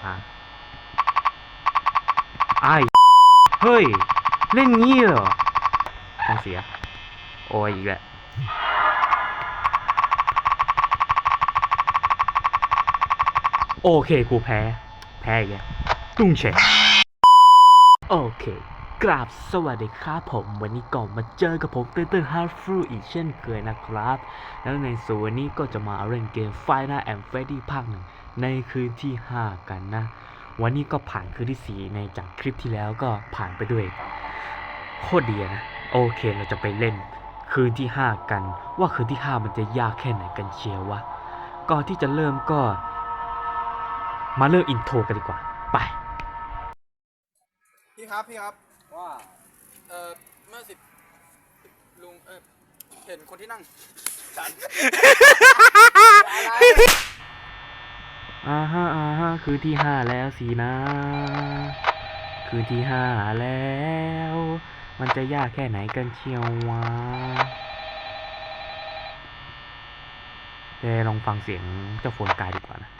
มาไอ้เฮ้ย เล่นงี้เหรอต้องเสีย โอ้ยอีกแล้วโอเค กูแพ้ แพ้อีกแล้วตุ้งเฉยโอเค กราบสวัสดีครับผม วันนี้ก่อนมาเจอกับผมเต้นเต้นฮาร์ฟรูอีกเช่นเคยนะครับ แล้วในส่วนนี้ก็จะมาเล่นเกม f i n a and Freddy ภาคหนึ่ง ในคืนที่ 5 กันนะ วันนี้ก็ผ่านคืนที่ 4 ในจากคลิปที่แล้วก็ผ่านไปด้วย โคตรดีอะนะ โอเคเราจะไปเล่นคืนที่ 5 กัน ว่าคืนที่ 5 มันจะยากแค่ไหนกันเชียววะ ก่อนที่จะเริ่มก็ มาเริ่มอินโทรกันดีกว่า ไป พี่ครับพี่ครับว่าเอ่อเมื่อสิบลุงเออเห็นคนที่นั่งฉันอะไร อ่าฮะอ่าฮะคืนที่ห้าแล้วสินะ คืนที่ห้าแล้ว มันจะยากแค่ไหนกันเชียววะเดี๋ยวลองฟังเสียงเจ้าโฟนกายดีกว่านะ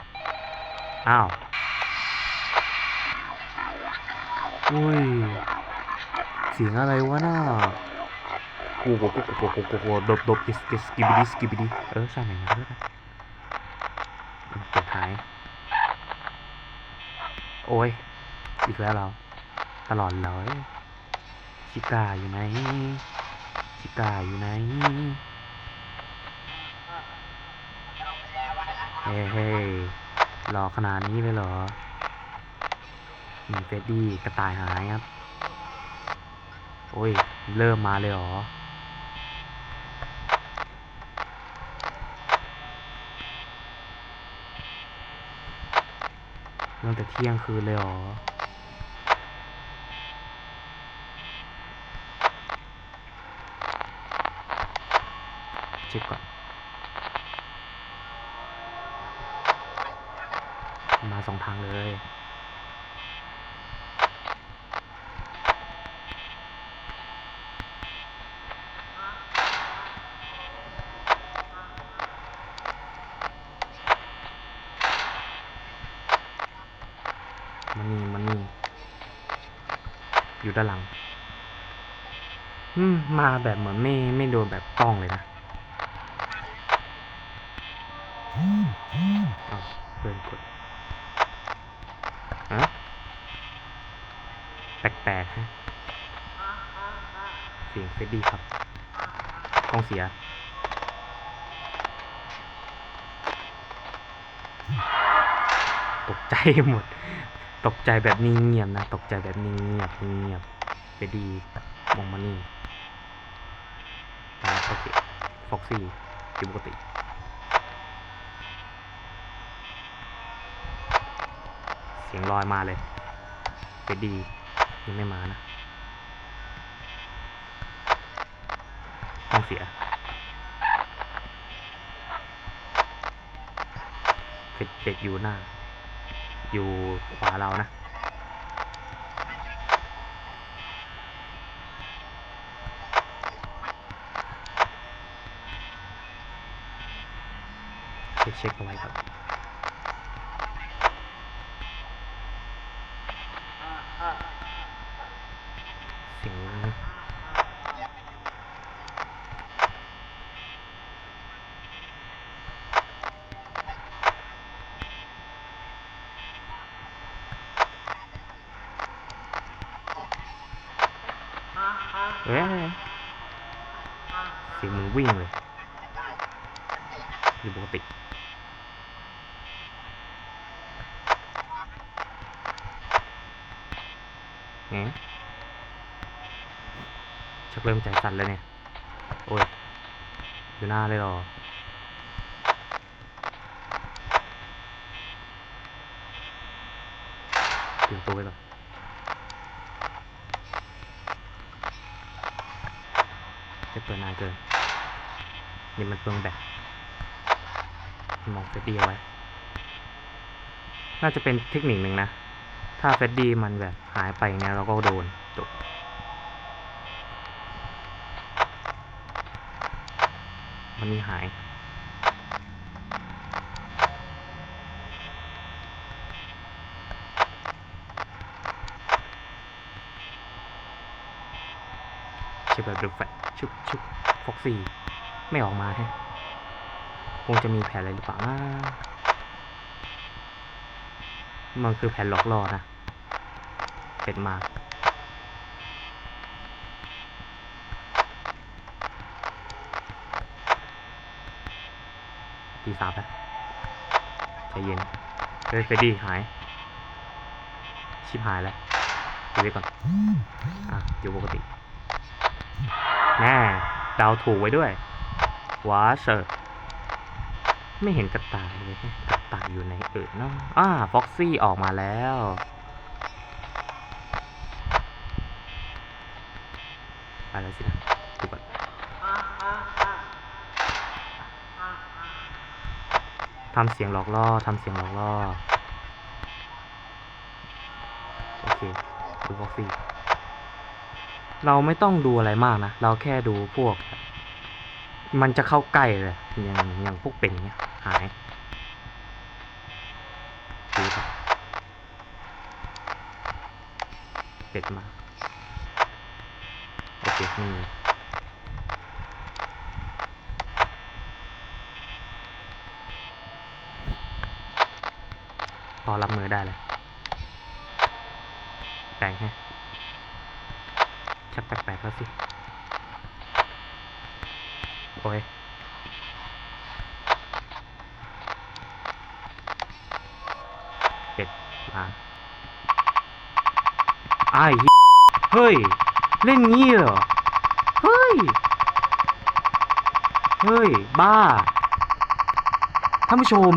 อ้าวอุ้ย เสียงอะไรวะน่ากูกูกูกูกูกูกูดบดบกิสกิสกิบิดิสกิบิดิเออใช่ไหมาด้วยกันเปิดท้าย โอ้ย อีกแล้วเรา ตลอดเลยชิกาอยู่ไหนชิกาอยู่ไหน เฮ้เฮ้รอขนาดนี้เลยเหรอมีเฟดดี้กระต่ายหายครับ โอ้ย เริ่มมาเลยเหรอ ตั้งแต่เที่ยงคืนเลยหรอเช็คก่อน มาสองทางเลย มันนี่มันนี่ อยู่ด้านหลัง อืม มาแบบเหมือนไม่ไม่โดนแบบกล้องเลยนะอ้าเพื่อนกดฮะแปลกๆฮะ เสียงเฟดดี้ครับกล้องเสียตกใจหมด ตกใจแบบนี้เงียบนะ ตกใจแบบนี้เงียบเงียบไปดีมองมานี่ตาโอเคฟ็อกซี่อยู่ปกติเสียงลอยมาเลยไปดียังไม่มานะต้องเสียเด็กเด็กอยู่หน้า อยู่ขวาเรานะเช็คเช็คเอาไว้ครับเสียงเอ้ยเสียงมึง วิ่งเลยอยู่ปกติไงชักเริ่มใจสั่นแล้วเนี่ย โอ้ย อยู่หน้าเลยหรอถึงตัวไปก่อนจะเปิดนานเกิน นี่มันเปลืองแบตมองเฟดดีไว้ น่าจะเป็นเทคนิคหนึ่งนะ ถ้าเฟดดีมันแบบหายไปเนี่ยเราก็โดนจบมันนี้หาย เช่แบบดูแฟชุบชุบฟ็อกซี่ ไม่ออกมาแฮะคงจะมีแผนอะไรหรือเปล่านะมันคือแผนหลอกล่อนะ เป็นมาตีสามแล้วใจเย็นเฮ้ยเฟดดี้หาย ชิบหายแล้วดูไว้ก่อน อะ อยู่ปกติแน่เดาวถูกไว้ด้วย ว้าเชอร์ไม่เห็นกระต่ายเลยกระต่ายอยู่ในเอิดเนาะอ่าฟ็อกซี่ออกมาแล้วไปแล้วสินะดูก่อนทำเสียงหลอกล่อทำเสียงหลอกล่อโอเคดูฟ็อกซี่เราไม่ต้องดูอะไรมากนะ เราแค่ดูพวก มันจะเข้าใกล้เลยอย่างอย่างพวกเป็นเนี้ยหายดูครับเป็ดมาโอเคนี่พอรับมือได้เลยแปลงฮะชักแปลกๆแล้วสิ โอ้ยเป็ดมาไอ้ายเหี้ยเฮ้ย เล่นงี้เหรอ เฮ้ย เฮ้ย บ้า ท่านผู้ชม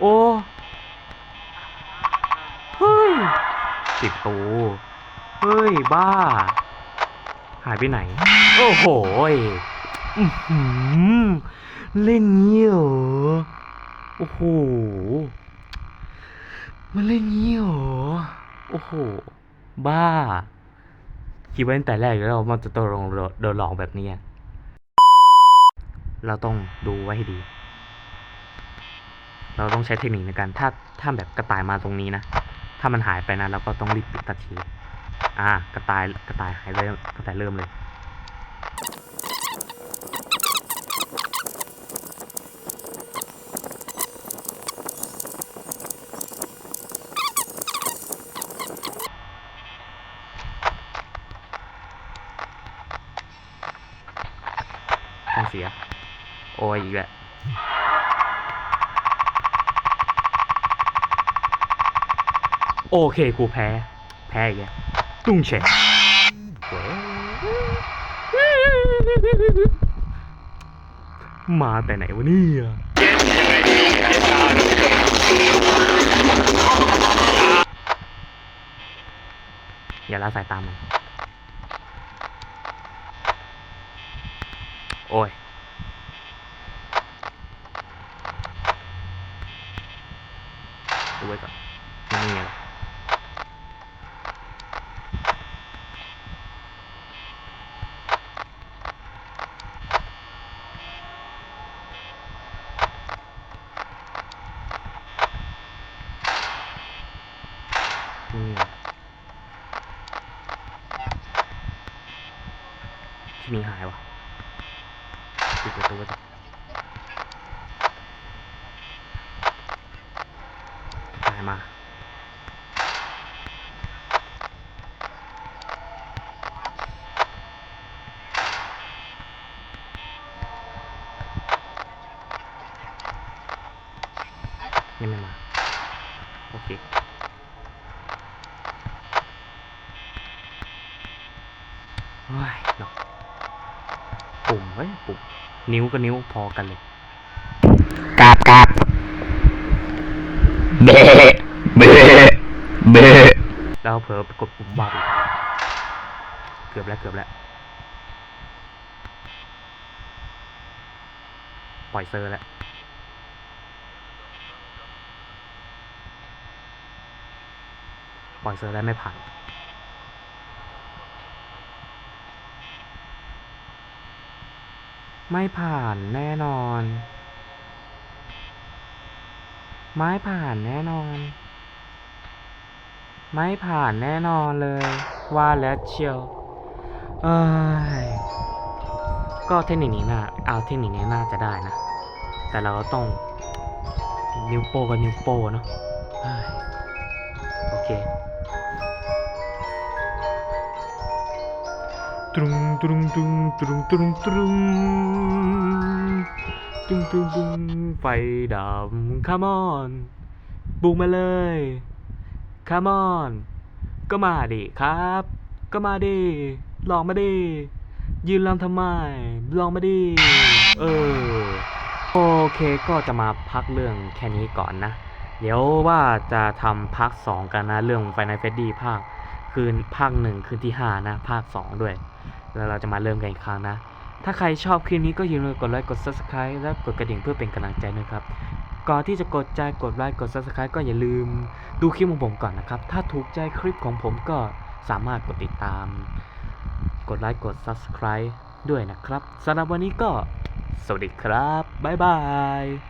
โอ้ เฮ้ยปิดตูเฮ้ย บ้า หายไปไหน โอ้โห เล่นงี้เหรอ โอ้โห มันเล่นงี้เหรอ โอ้โห บ้า คิดไว้ตั้งแต่แรกแล้วว่ามันจะโดนลงโดนหลอกแบบนี้ เราต้องดูไว้ให้ดี เราต้องใช้เทคนิคในการถ้าถ้าแบบกระต่ายมาตรงนี้นะ ถ้ามันหายไปนะเราก็ต้องรีบปิดทันที อ่ากระต่ายกระต่ายหายเลยกระต่ายเริ่มเลย ต้องเสีย โอ้ยอีกแล้วโอเคกูแพ้ แพ้อีกแล้วตุ้งเฉยเว้ยมาแต่ไหนวะเนี่ยอย่าละสายตามัน โอ้ย ไว้ก่อนไม่มีอะไรไม่มีอะไรที่มีหายวะปิดประตูไว้ก่อนตาย มายังไม่มา โอเคเฮ้ยเนาะปุ่มเฮ้ยปุ่มนิ้วกับนิ้วพอกันเลยกราบกราบ เบะเบะเบะแล้วเผลอกดปุ่มวาบอีกเกือบแล้วเกือบแล้ว ปล่อยเซอร์แล้วปล่อยเซอร์แล้วไม่ผ่านไม่ผ่านแน่นอน ไม่ผ่านแน่นอน ไม่ผ่านแน่นอนเลย ว่าแล้วเชียวเอ้ยก็เทคนิคนี้น่าเอาเทคนิคนี้น่าจะได้นะ แต่เราต้องนิ้วโป้กับนิ้วโป้เนาะโอเคตรุงตรุงตรุงตรุงตรุงตรุง ตรุงตรุงตรุงไฟดำ come on บุกมาเลย come on ก็มาดิครับ ก็มาดิลองมาดิยืนลำทำไม ลองมาดิเออ โอเคก็จะมาพักเรื่องแค่นี้ก่อนนะ เดี๋ยวว่าจะทำภาค2กันนะ เรื่อง Final Fantasy ภาค คืนภาคหนึ่งคืนที่ 5 นะ ภาค 2 ด้วย แล้วเราจะมาเริ่มกันอีกครั้งนะ ถ้าใครชอบคลิปนี้ก็อย่าลืมกดไลค์กด Subscribe และกดกระดิ่งเพื่อเป็นกำลังใจนะครับก่อนที่จะกดใจกดไลค์กด Subscribe ก็อย่าลืมดูคลิปของผมก่อนนะครับ ถ้าถูกใจคลิปของผมก็สามารถกดติดตาม กดไลค์กด Subscribe ด้วยนะครับสำหรับวันนี้ก็ สวัสดีครับ บ๊ายบาย